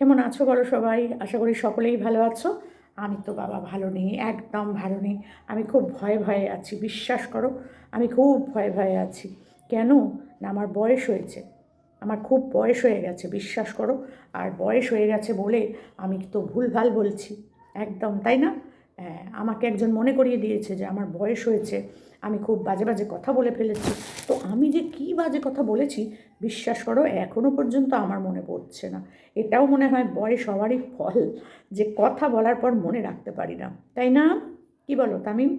কেমন আছো বলো সবাই? আশা করি সকলেই ভালো আছো। আমি তো বাবা ভালো নেই একদম ভালো নেই। আমি খুব ভয়ে ভয়ে আছি বিশ্বাস করো আমি খুব ভয়ে ভয়ে আছি। কেন? না আমার বয়স হয়েছে। আমার খুব বয়স হয়ে গেছে বিশ্বাস করো। আর বয়স হয়ে গেছে বলে আমি তো ভুলভাল বলছি। একদম তাই না? হ্যাঁ, আমাকে একজন মনে করিয়ে দিয়েছে যে আমার বয়স হয়েছে। আমি খুব বাজে বাজে কথা বলে ফেলেছি। তো আমি যে কী বাজে কথা বলেছি, বিশ্বাস করো এখনও পর্যন্ত আমার মনে পড়ছে না। এটাও মনে হয় বয়স সবারই ফল যে কথা বলার পর মনে রাখতে পারি না। তাই না? কি বলো, তামিম?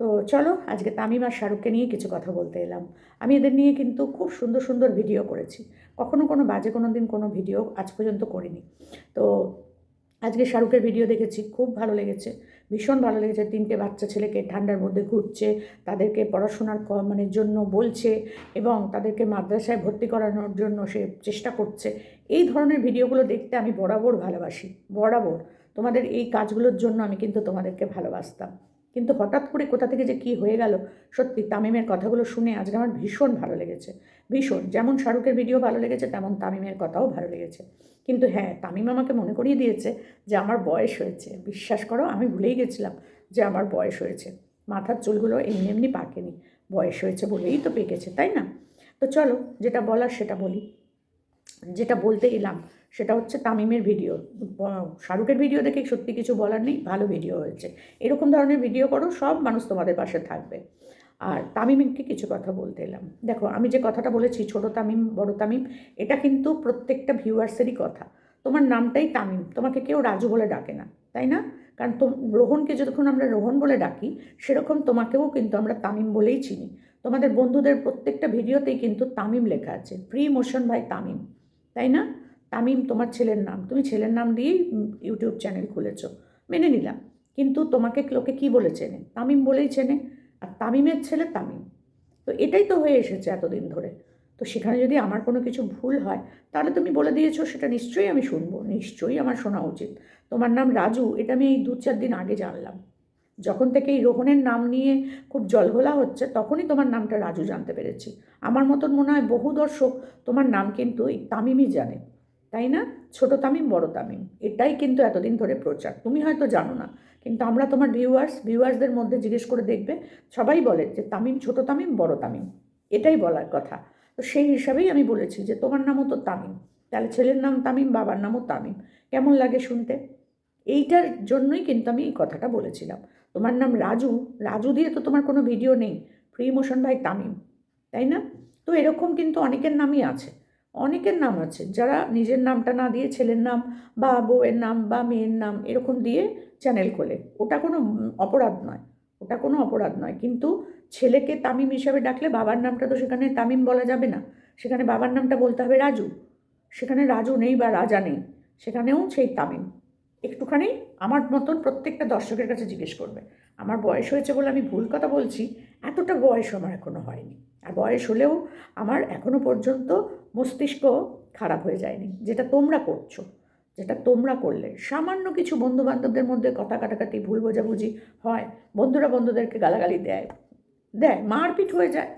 তো চলো, আজকে তামিম আর শাহরুখকে নিয়ে কিছু কথা বলতে এলাম। আমি এদের নিয়ে কিন্তু খুব সুন্দর সুন্দর ভিডিও করেছি। কখনো কোনো বাজে, কোনো দিন কোনো ভিডিও আজ পর্যন্ত করিনি। তো আজকে শাহরুখের ভিডিও দেখেছি, খুব ভালো লেগেছে। ভীষণ ভালো লেগেছে। তিনটে বাচ্চা ছেলেকে ঠান্ডার মধ্যে ঘুরছে, তাদেরকে পড়াশোনার মানে জন্য বলছে এবং তাদেরকে মাদ্রাসায় ভর্তি করানোর জন্য সে চেষ্টা করছে। এই ধরনের ভিডিওগুলো দেখতে আমি বরাবর ভালোবাসি, বরাবর। তোমাদের এই কাজগুলোর জন্য আমি কিন্তু তোমাদেরকে ভালোবাসতাম। কিন্তু হঠাৎ করে কোথা থেকে যে কী হয়ে গেল, সত্যি তামিমের কথাগুলো শুনে আজকে আমার ভীষণ ভালো লেগেছে। ভীষণ, যেমন শাহরুখের ভিডিও ভালো লেগেছে, তেমন তামিমের কথাও ভালো লেগেছে। কিন্তু হ্যাঁ তামিম আমাকে মনে করিয়ে দিয়েছে যে আমার বয়স হয়েছে। বিশ্বাস করো, আমি ভুলেই গেছিলাম যে আমার বয়স হয়েছে। মাথার চুলগুলো এমনি এমনি পাকেনি। বয়স হয়েছে বলেই তো পেকেছে, তাই না? তো চলো, যেটা বলার সেটা বলি। যেটা বলতে এলাম, সেটা হচ্ছে তামিমের ভিডিও। শাহরুখের ভিডিও দেখে সত্যি কিছু বলার নেই, ভালো ভিডিও হয়েছে। এরকম ধরনের ভিডিও করো, সব মানুষ তোমাদের পাশে থাকবে। আর তামিমকে কিছু কথা বলতে এলাম। দেখো, আমি যে কথাটা বলেছি, ছোট তামিম, বড় তামিম, এটা কিন্তু প্রত্যেকটা ভিউয়ার্সেরই কথা। তোমার নামটাই তামিম, তোমাকে কেউ রাজু বলে ডাকে না, তাই না? কারণ তো রোহনকে যতক্ষণ আমরা রোহন বলে ডাকি, সেরকম তোমাকেও কিন্তু আমরা তামিম বলেই চিনি। তোমাদের বন্ধুদের প্রত্যেকটা ভিডিওতেই কিন্তু তামিম লেখা আছে। প্রি মোশন ভাই তামিম। তাই না? তামিম, তোমার ছেলের নাম। তুমি ছেলের নাম দিয়েই ইউটিউব চ্যানেল খুলেছ। মেনে নিলাম। কিন্তু তোমাকে লোকে কি বলে চেনে? তামিম বলেই চেনে। আর তামিমের ছেলে তামিম। তো এটাই তো হয়ে এসেছে এতদিন ধরে। তো সেখানে যদি আমার কোনো কিছু ভুল হয়, তাহলে তুমি বলে দিয়েছ, সেটা নিশ্চয়ই আমি শুনব। নিশ্চয়ই আমার শোনা উচিত। তোমার নাম রাজু, এটা আমি এই দু চার দিন আগে জানলাম। যখন থেকে এই রোহনের নাম নিয়ে খুব জলঘোলা হচ্ছে, তখনই তোমার নামটা রাজু জানতে পেরেছি। আমার মতন মনে হয় বহু দর্শক তোমার নাম কিন্তু এই তামিমই জানে, তাই না? ছোট তামিম, বড় তামিম, এটাই কিন্তু এতদিন ধরে প্রচার। তুমি হয়তো জানো না, কিন্তু আমরা তোমার ভিউয়ার্স ভিউয়ার্সদের মধ্যে জিজ্ঞেস করে দেখবে, সবাই বলে যে তামিম ছোট তামিম, বড় তামিম, এটাই বলার কথা। তো সেই হিসাবেই আমি বলেছি যে তোমার নামও তো তামিম, তাহলে ছেলের নাম তামিম, বাবার নামও তামিম, কেমন লাগে শুনতে? এইটার জন্যই কিন্তু আমি এই কথাটা বলেছিলাম। তোমার নাম রাজু রাজু দিয়ে তো তোমার কোনো ভিডিও নেই। ফ্রি মোশন ভাই তামিম তাই না? তো এরকম কিন্তু অনেকের নামই আছে। অনেকের নাম আছে যারা নিজের নামটা না দিয়ে ছেলের নাম বা বউয়ের নাম বা মেয়ের নাম এরকম দিয়ে চ্যানেল খোলে। ওটা কোনো অপরাধ নয়, ওটা কোনো অপরাধ নয়। কিন্তু ছেলেকে তামিম হিসাবে ডাকলে বাবার নামটা তো সেখানে তামিম বলা যাবে না। সেখানে বাবার নামটা বলতে হবে রাজু। সেখানে রাজু নেই বা রাজা নেই, সেখানেও সেই তামিম একটুখানি আমার মতন প্রত্যেকটা দর্শকের কাছে জিজ্ঞেস করবে। আমার বয়স হয়েছে বলে আমি ভুল কথা বলছি, এতটা বয়স আমার এখনও হয়নি। আর বয়স হলেও আমার এখনও পর্যন্ত মস্তিষ্ক খারাপ হয়ে যায়নি। যেটা তোমরা করছ, যেটা তোমরা করলে। সামান্য কিছু বন্ধু বান্ধবদের মধ্যে কথা কাটাকাটি, ভুল বোঝাবুঝি হয়, বন্ধুরা বন্ধুদেরকে গালাগালি দেয় দেয়, মারপিট হয়ে যায়,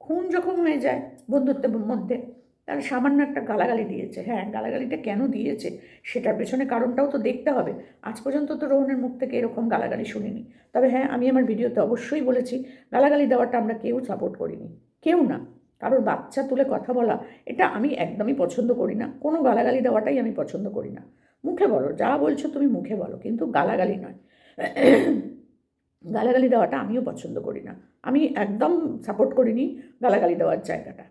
খুন যখন হয়ে যায় বন্ধুত্বের মধ্যে। তার সামান্য একটা গালাগালি দিয়েছে। হ্যাঁ গালাগালিটা কেন দিয়েছে? সেটার পেছনে কারণটাও তো দেখতে হবে। আজ পর্যন্ত তো রোহনের মুখ থেকে এরকম গালাগালি শুনিনি। তবে হ্যাঁ আমি আমার ভিডিওতে অবশ্যই বলেছি, গালাগালি দেওয়াটা আমরা কেউ সাপোর্ট করিনি। কেউ না। কারোর বাচ্চা তুলে কথা বলা, এটা আমি একদমই পছন্দ করি না। কোনো গালাগালি দেওয়াটাই আমি পছন্দ করি না। মুখে বলো, যা বলছো তুমি মুখে বলো, কিন্তু গালাগালি নয়। গালাগালি দেওয়াটা আমিও পছন্দ করি না। আমি একদম সাপোর্ট করিনি গালাগালি দেওয়ার জায়গাটা।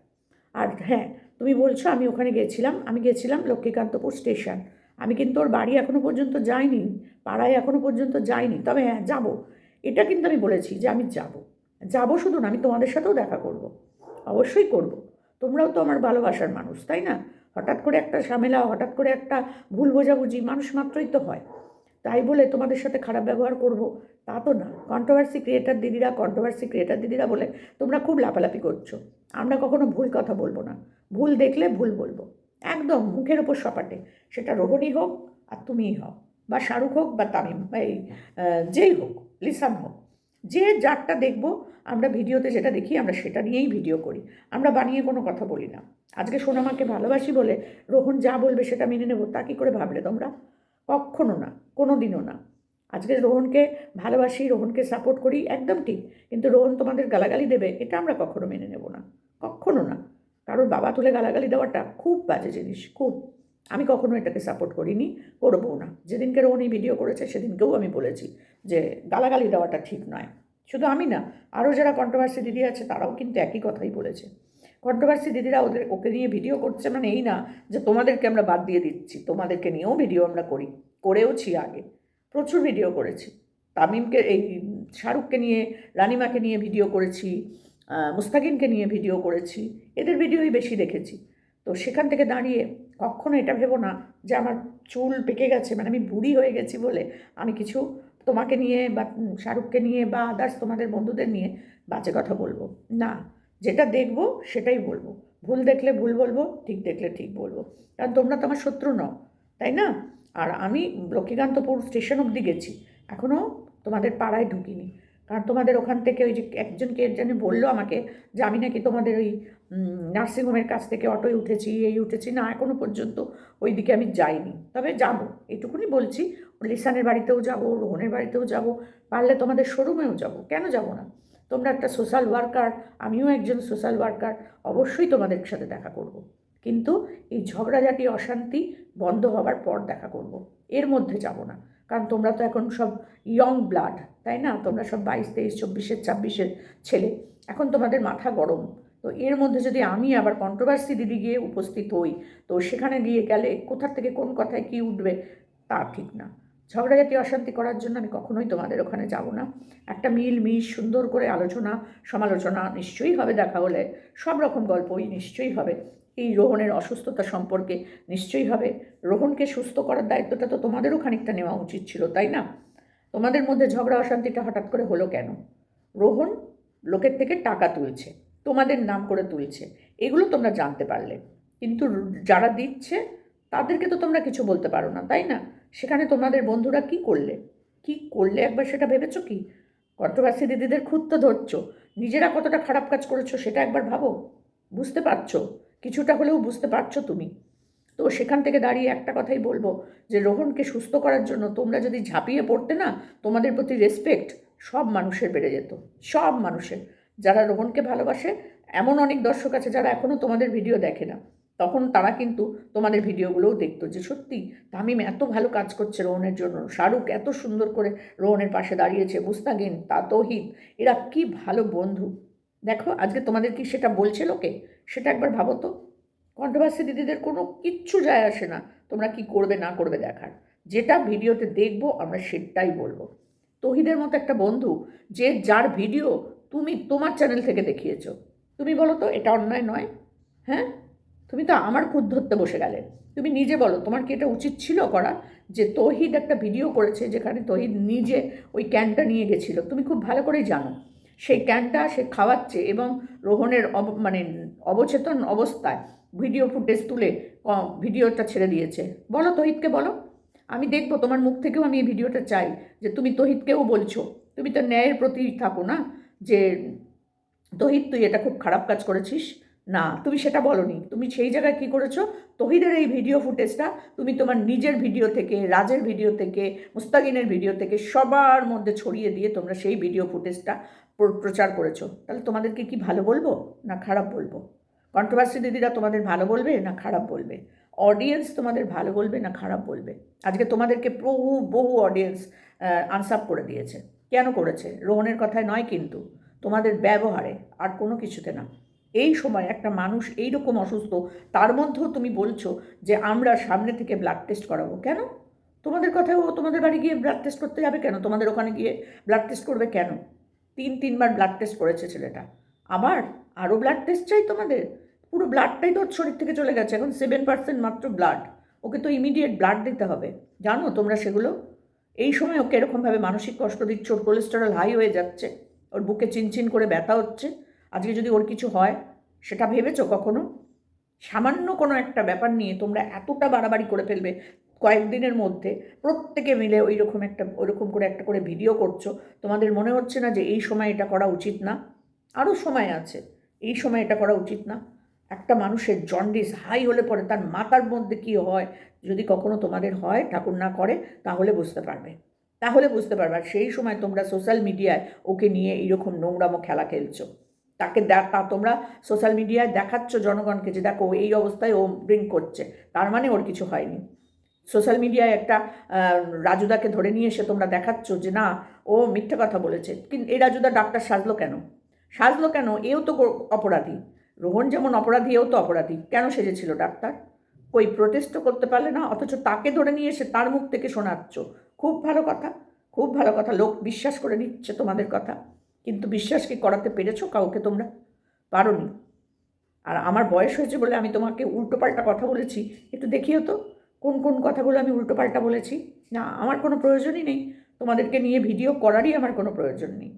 আর হ্যাঁ তুমি বলছো আমি ওখানে গেছিলাম, আমি গেছিলাম লক্ষ্মীকান্তপুর স্টেশন। আমি কিন্তু ওর বাড়ি এখনও পর্যন্ত যাইনি, পাড়ায় এখনও পর্যন্ত যাইনি। তবে হ্যাঁ যাব। এটা কিন্তু আমি বলেছি যে আমি যাব। যাব শুধু না, আমি তোমাদের সাথেও দেখা করব। অবশ্যই করব। তোমরাও তো আমার ভালোবাসার মানুষ, তাই না? হঠাৎ করে একটা ঝামেলা, হঠাৎ করে একটা ভুল বোঝাবুঝি, মানুষ মাত্রই তো হয়। তাই বলে তোমাদের সাথে খারাপ ব্যবহার করব? তা তো না। কন্ট্রোভার্সি ক্রিয়েটার দিদিরা কন্ট্রোভার্সি ক্রিয়েটার দিদিরা বলে তোমরা খুব লাপালাপি করছ। আমরা কখনো ভুল কথা বলব না। ভুল দেখলে ভুল বলব। একদম মুখের ওপর সপাটে। সেটা রোহনই হোক আর তুমিই হোক বা শাহরুখ হোক বা তামিম এই যেই হোক লিসান হোক। যে যারটা দেখব, আমরা ভিডিওতে যেটা দেখি, আমরা সেটা নিয়েই ভিডিও করি। আমরা বানিয়ে কোনো কথা বলি না। আজকে সোনামাকে ভালোবাসি বলে রোহন যা বলবে সেটা মেনে নেব। তা কী করে ভাবলে তোমরা? কখনো না। কোনো দিনও না। আজকে রোহনকে ভালোবাসি, রোহনকে সাপোর্ট করি, একদম ঠিক। কিন্তু রোহন তোমাদের গালাগালি দেবে, এটা আমরা কখনো মেনে নেব না। কখনো না। কারোর বাবা তুলে গালাগালি দেওয়াটা খুব বাজে জিনিস, খুব। আমি কখনো এটাকে সাপোর্ট করিনি করব না। যেদিনকে রোহন এই ভিডিও করেছে, সেদিনকেও আমি বলেছি যে গালাগালি দেওয়াটা ঠিক নয়। শুধু আমি না, আরও যারা কন্ট্রোভার্সি দিদি আছে, তারাও কিন্তু একই কথাই বলেছে। কন্ট্রোভার্সি দিদিরা ওদের, ওকে নিয়ে ভিডিও করছে মানে এই না যে তোমাদেরকে আমরা বাদ দিয়ে দিচ্ছি, তোমাদেরকে নিয়েও ভিডিও আমরা করি। করেওছি আগে। প্রচুর ভিডিও করেছি। তামিমকে এই শাহরুখকে নিয়ে, রানিমাকে নিয়ে ভিডিও করেছি মুস্তাকিনকে নিয়ে ভিডিও করেছি। এদের ভিডিওই বেশি দেখেছি। তো সেখান থেকে দাঁড়িয়ে কখনো এটা ভেবো না যে আমার চুল পেকে গেছে মানে আমি বুড়ি হয়ে গেছি বলে আমি কিছু তোমাকে নিয়ে বা শাহরুখকে নিয়ে বা আদার্স তোমাদের বন্ধুদের নিয়ে বাজে কথা বলব। না, যেটা দেখব সেটাই বলব। ভুল দেখলে ভুল বলব, ঠিক দেখলে ঠিক বলব। কারণ তোমরা তো আমার শত্রু নও, তাই না? আর আমি লক্ষ্মীকান্তপুর স্টেশন অবধি গেছি। এখনও তোমাদের পাড়ায় ঢুকিনি। কারণ তোমাদের ওখান থেকে ওই যে একজনকে জানি বলল আমাকে যে আমি নাকি তোমাদের ওই নার্সিংহোমের কাছ থেকে অটোয় উঠেছি, এই উঠেছি, না এখনও পর্যন্ত ওই দিকে আমি যাইনি। তবে যাব, এটুকুনি বলছি, লিসানের বাড়িতেও যাব, রোহনের বাড়িতেও যাব, পারলে তোমাদের শোরুমেও যাব। কেন যাব না? তোমরা একটা সোশ্যাল ওয়ার্কার, আমিও একজন সোশ্যাল ওয়ার্কার, অবশ্যই তোমাদের সাথে দেখা করব। কিন্তু এই ঝগড়াঝাটি, অশান্তি বন্ধ হবার পর দেখা করব। এর মধ্যে যাব না। কারণ তোমরা তো এখন সব ইয়ং ব্লাড তাই না? তোমরা সব বাইশ, তেইশ, চব্বিশের, ছাব্বিশের ছেলে। এখন তোমাদের মাথা গরম। তো এর মধ্যে যদি আমি আবার কন্ট্রোভার্সি দিদি গিয়ে উপস্থিত হই, তো সেখানে গিয়ে গেলে কোথার থেকে কোন কথায় কী উঠবে তা ঠিক না। ঝগড়াঝাটি, অশান্তি করার জন্য আমি কখনোই তোমাদের ওখানে যাব না। একটা মিল মিশ সুন্দর করে আলোচনা, সমালোচনা নিশ্চয়ই হবে দেখা হলে। সব রকম গল্পই নিশ্চয়ই হবে। এই রোহনের অসুস্থতা সম্পর্কে নিশ্চয়ই হবে। রোহনকে সুস্থ করার দায়িত্বটা তো তোমাদেরও খানিকটা নেওয়া উচিত ছিল, তাই না? তোমাদের মধ্যে ঝগড়া অশান্তিটা হঠাৎ করে হলো কেন? রোহন লোকের থেকে টাকা তুলছে, তোমাদের নাম করে তুলছে, এগুলো তোমরা জানতে পারলে। কিন্তু যারা দিচ্ছে, তাদেরকে তো তোমরা কিছু বলতে পারো না, তাই না? সেখানে তোমাদের বন্ধুরা কি করলে? কি করলে একবার সেটা ভেবেছো কি? কন্ট্রোভার্সি দিদিদের তো ধরছো, নিজেরা কতটা খারাপ কাজ করেছ সেটা একবার ভাবো, বুঝতে পারছ? কিছুটা হলেও বুঝতে পারছ তুমি। তো সেখান থেকে দাঁড়িয়ে একটা কথাই বলব যে, রোহনকে সুস্থ করার জন্য তোমরা যদি ঝাঁপিয়ে পড়তে না, তোমাদের প্রতি রেসপেক্ট সব মানুষের বেড়ে যেত, সব মানুষের। যারা রোহনকে ভালোবাসে, এমন অনেক দর্শক আছে যারা এখনও তোমাদের ভিডিও দেখে না। তখন তারা কিন্তু তোমাদের ভিডিওগুলোও দেখতো যে, সত্যি, তামিম এত ভালো কাজ করছে রোহনের জন্য। শাহরুখ এত সুন্দর করে রোহনের পাশে দাঁড়িয়েছে মুস্তাগিন তা তহিদ এরা কি ভালো বন্ধু। দেখো, আজকে তোমাদের কি সেটা বলছে লোকে? সেটা একবার ভাবো তো। কন্ট্রোভার্সি দিদিদের কোনো কিচ্ছু যায় আসে না। তোমরা কি করবে, না করবে দেখার। যেটা ভিডিওতে দেখব, আমরা সেটাই বলব। তহিদের মতো একটা বন্ধু, যে যার ভিডিও তুমি তোমার চ্যানেল থেকে দেখিয়েছো। তুমি বলো তো, এটা অন্যায় নয়? হ্যাঁ? তুমি তো আমার খুদ ধরতে বসে গেলে। তুমি নিজে বলো, তোমার কি এটা উচিত ছিল করা? যে তহিদ একটা ভিডিও করেছে, যেখানে তহিদ নিজে ওই ক্যানটা নিয়ে গেছিল। তুমি খুব ভালো করেই জানো। সেই ক্যানটা সে খাওয়াচ্ছে এবং রোহনের অব মানে অবচেতন অবস্থায় ভিডিও ফুটেজ তুলে ভিডিওটা ছেড়ে দিয়েছে। বলো তহিদকে বলো। আমি দেখব, তোমার মুখ থেকেও আমি এই ভিডিওটা চাই যে তুমি তহিদকেও বলছো। তুমি তো ন্যায়ের প্রতি থাকো না যে তহিদ তুই এটা খুব খারাপ কাজ করেছিস? না, তুমি সেটা বলনি। তুমি সেই জায়গায় কী করেছ? তহিদের এই ভিডিও ফুটেজটা তুমি তোমার নিজের ভিডিও থেকে, রাজের ভিডিও থেকে, মুস্তাকিনের ভিডিও থেকে সবার মধ্যে ছড়িয়ে দিয়ে তোমরা সেই ভিডিও ফুটেজটা প্রচার করেছ। তাহলে তোমাদেরকে কি ভালো বলব না খারাপ বলব? কন্ট্রোভার্সি দিদিরা তোমাদের ভালো বলবে না খারাপ বলবে? অডিয়েন্স তোমাদের ভালো বলবে না খারাপ বলবে? আজকে তোমাদেরকে বহু বহু অডিয়েন্স আনসাপ করে দিয়েছে। কেন করেছে? রোহনের কথায় নয় কিন্তু, তোমাদের ব্যবহারে আর কোনো কিছুতে না। এই সময় একটা মানুষ এই রকম অসুস্থ, তার মধ্যেও তুমি বলছো যে আমরা সামনে থেকে ব্লাড টেস্ট করাবো। কেন? তোমাদের কথায় ও তোমাদের বাড়ি গিয়ে ব্লাড টেস্ট করতে যাবে কেন? তোমাদের ওখানে গিয়ে ব্লাড টেস্ট করবে কেন? তিন, তিনবার ব্লাড টেস্ট করেছে ছেলেটা। আবার আরও ব্লাড টেস্ট চাই তোমাদের? পুরো ব্লাডটাই তো ওর শরীর থেকে চলে গেছে, এখন সেভেন পার্সেন্ট মাত্র ব্লাড ওকে তো ইমিডিয়েট ব্লাড দিতে হবে। জানো তোমরা সেগুলো? এই সময় ওকে এরকমভাবে মানসিক কষ্ট দিচ্ছ, ওর কোলেস্টেরল হাই হয়ে যাচ্ছে, ওর বুকে চিনচিন করে ব্যথা হচ্ছে। আজকে যদি ওর কিছু হয়, সেটা ভেবেছো কখনো? সামান্য কোনো একটা ব্যাপার নিয়ে তোমরা এতটা বাড়াবাড়ি করে ফেলবে কয়েকদিনের মধ্যে প্রত্যেকে মিলে ওই রকম একটা, ওইরকম করে একটা করে ভিডিও করছ। তোমাদের মনে হচ্ছে না যে এই সময় এটা করা উচিত না? আরও সময় আছে। এই সময় এটা করা উচিত না? একটা মানুষের জন্ডিস হাই হলে পরে তার মাথার মধ্যে কি হয়? যদি কখনো তোমাদের হয়, ঠাকুর না করে, তাহলে বুঝতে পারবে। তাহলে বুঝতে পারবে। আর সেই সময় তোমরা সোশ্যাল মিডিয়ায় ওকে নিয়ে এইরকম নোংরামো খেলা খেলছো। তাকে দেখা তোমরা সোশ্যাল মিডিয়ায় দেখাচ্ছ জনগণকে যে দেখো, এই অবস্থায় ও ড্রিঙ্ক করছে। তার মানে ওর কিছু হয়নি। সোশ্যাল মিডিয়ায় একটা রাজুদাকে ধরে নিয়ে এসে তোমরা দেখাচ্ছ যে না, ও মিথ্যে কথা বলেছে। কিন্তু এই রাজুদা ডাক্তার সাজলো কেন? সাজলো কেন? এও তো অপরাধী। রোহন যেমন অপরাধী, এও তো অপরাধী। কেন সেজেছিল ডাক্তার? কই প্রোটেস্টও করতে পারলে না, অথচ তাকে ধরে নিয়ে এসে তার মুখ থেকে শোনাচ্ছ। খুব ভালো কথা, খুব ভালো কথা। লোক বিশ্বাস করে নিচ্ছে তোমাদের কথা। কিন্তু বিশ্বাস কি করাতে পেরেছ কাউকে তোমরা? পারোনি। আর আমার বয়স হয়েছে বলে আমি তোমাকে উল্টোপাল্টা কথা বলেছি। একটু দেখিও তো। কোন কোন কথাগুলো আমি উল্টোপাল্টা বলেছি? না, আমার কোনো প্রয়োজনই নেই। তোমাদেরকে নিয়ে ভিডিও করারই আমার কোনো প্রয়োজন নেই।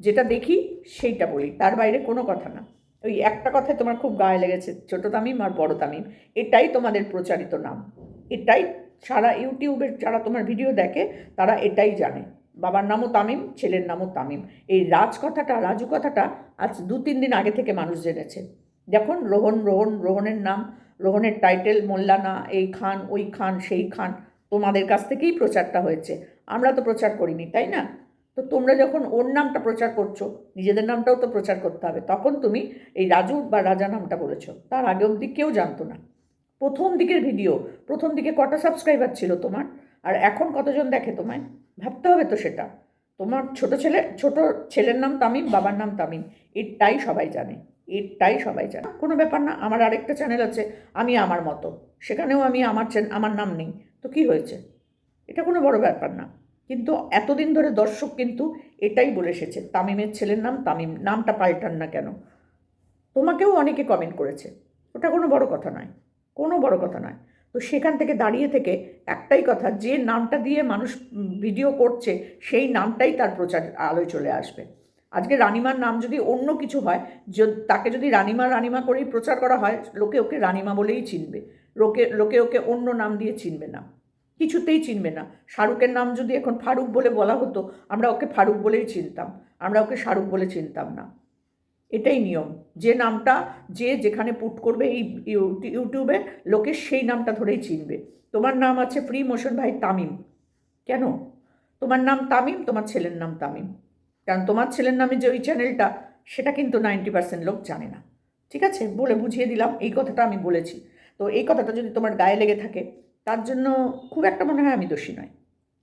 যেটা দেখি, সেইটা বলি। তার বাইরে কোনো কথা না। ওই একটা কথায় তোমার খুব গায়ে লেগেছে, ছোটো তামিম আর বড় তামিম। এটাই তোমাদের প্রচারিত নাম। এটাই সারা ইউটিউবের যারা তোমার ভিডিও দেখে, তারা এটাই জানে। বাবার নামও তামিম, ছেলের নামও তামিম। এই রাজ কথাটা রাজু কথাটা আজ দু তিন দিন আগে থেকে মানুষ জেনেছে। দেখুন, রোহন রোহন, রোহনের নাম। রোহনের টাইটেল মোল্লানা, এই খান, ওই খান, সেই খান, তোমাদের কাছ থেকেই প্রচারটা হয়েছে। আমরা তো প্রচার করিনি, তাই না? তো তোমরা যখন ওর নামটা প্রচার করছ, নিজেদের নামটাও তো প্রচার করতে হবে, তখন তুমি এই রাজু বা রাজা নামটা বলেছ। তার আগে অবধি কেউ জানতো না। প্রথম দিকের ভিডিও, প্রথম দিকে কটা সাবস্ক্রাইবার ছিল তোমার? আর এখন কতজন দেখে তোমায়? ভাবতে হবে তো সেটা। তোমার ছোট ছেলে, ছোট ছেলের নাম তামিম, বাবার নাম তামিম, এটাই সবাই জানে। এটাই সবাই জানে। কোনো ব্যাপার না, আমার আরেকটা চ্যানেল আছে, আমি আমার মতো। সেখানেও আমি আমার আমার নাম নেই। তো কি হয়েছে? এটা কোনো বড় ব্যাপার না। কিন্তু এতদিন ধরে দর্শক কিন্তু এটাই বলে এসেছে, তামিমের ছেলের নাম তামিম, নামটা পাল্টান না কেন? তোমাকেও অনেকে কমেন্ট করেছে। ওটা কোনো বড় কথা নয়। কোনো বড় কথা নয়। তো সেখান থেকে দাঁড়িয়ে থেকে একটাই কথা, যে নামটা দিয়ে মানুষ ভিডিও করছে, সেই নামটাই তার প্রচার আলোয় চলে আসবে। আজকে রানিমার নাম যদি অন্য কিছু হয় তাকে যদি রানিমা রানিমা করেই প্রচার করা হয়, লোকে ওকে রানিমা বলেই চিনবে। লোকে লোকে ওকে অন্য নাম দিয়ে চিনবে না। কিছুতেই চিনবে না। শাহরুখের নাম যদি এখন ফারুক বলে বলা হতো, আমরা ওকে ফারুক বলেই চিনতাম। আমরা ওকে শাহরুখ বলে চিনতাম না। এটাই নিয়ম। যে নামটা যে যেখানে পুট করবে এই ইউ- ইউটিউবে, লোকে সেই নামটা ধরেই চিনবে। তোমার নাম আছে ফ্রি মোশন ভাই তামিম। কেন? তোমার নাম তামিম, তোমার ছেলের নাম তামিম। কারণ তোমার ছেলের নামে যে ওই চ্যানেলটা সেটা কিন্তু নাইনটি পার্সেন্ট লোক জানে না। ঠিক আছে? বলে বুঝিয়ে দিলাম, এই কথাটা আমি বলেছি। তো এই কথাটা যদি তোমার গায়ে লেগে থাকে, তার জন্য খুব একটা মনে হয় আমি দোষী নয়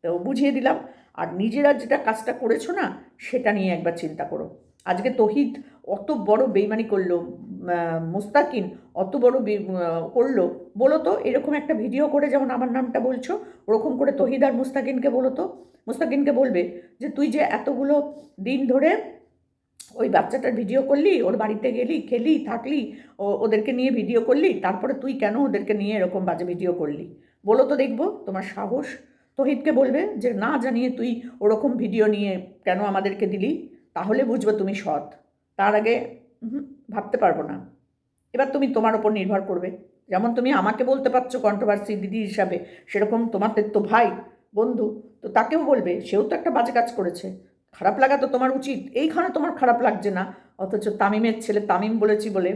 তো বুঝিয়ে দিলাম, আর নিজেরা যেটা কাজটা করেছ না, সেটা নিয়ে একবার চিন্তা করো। আজকে তহিদ অত বড় বেইমানি করল মুস্তাকিন অত বড় করল বলো তো এরকম একটা ভিডিও করে যেমন আমার নামটা বলছো, ওরকম করে তহিদ আর মুস্তাকিনকে বলো তো মুস্তাকিনকে বলবে যে, তুই যে এতগুলো দিন ধরে ওই বাচ্চাটার ভিডিও করলি, ওর বাড়িতে গেলি, খেলি, থাকলি ওদেরকে নিয়ে ভিডিও করলি, তারপরে তুই কেন ওদেরকে নিয়ে এরকম বাজে ভিডিও করলি? বলো তো দেখব, তোমার সাহস। তহিদকে বলবে যে, না জানিয়ে তুই ওরকম ভিডিও নিয়ে কেন আমাদেরকে দিলি? তাহলে বুঝব তুমি সৎ। তার আগে ভাবতে পারব না। এবার তুমি তোমার ওপর নির্ভর করবে। যেমন তুমি আমাকে বলতে পারছ কন্ট্রোভার্সি দিদি হিসাবে, সেরকম তোমাদের তো ভাই, বন্ধু, তো তাকেও বলবে, সেও তো একটা বাজে কাজ করেছে। খারাপ লাগা তো তোমার উচিত, এইখানে তোমার খারাপ লাগছে না। অথচ তামিমের ছেলে তামিম বলেছি বলে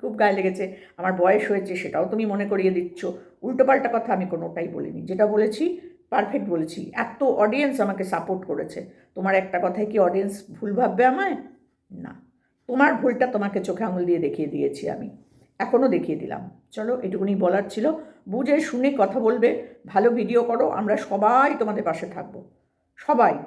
খুব গায়ে লেগেছে, আমার বয়স হয়েছে সেটাও তুমি মনে করিয়ে দিচ্ছ। উল্টোপাল্টা কথা আমি কোনোটাই বলিনি, যেটা বলেছি পারফেক্ট বলেছি। এত অডিয়েন্স আমাকে সাপোর্ট করেছে। তোমার একটা কথায় কি অডিয়েন্স ভুল ভাববে আমায়? না। তোমার ভুলটা তোমাকে চোখে আঙুল দিয়ে দেখিয়ে দিয়েছি আমি। এখনও দেখিয়ে দিলাম। চলো, এটুকুনি বলার ছিল। বুঝে শুনে কথা বলবে। ভালো ভিডিও করো, আমরা সবাই তোমাদের পাশে থাকব। সবাই।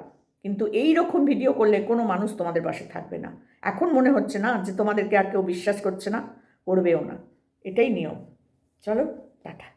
কিন্তু এই রকম ভিডিও করলে কোনো মানুষ তোমাদের পাশে থাকবে না। এখন মনে হচ্ছে না যে তোমাদেরকে আর কেউ বিশ্বাস করছে না, করবেও না। এটাই নিয়ম। চলো, টাটা।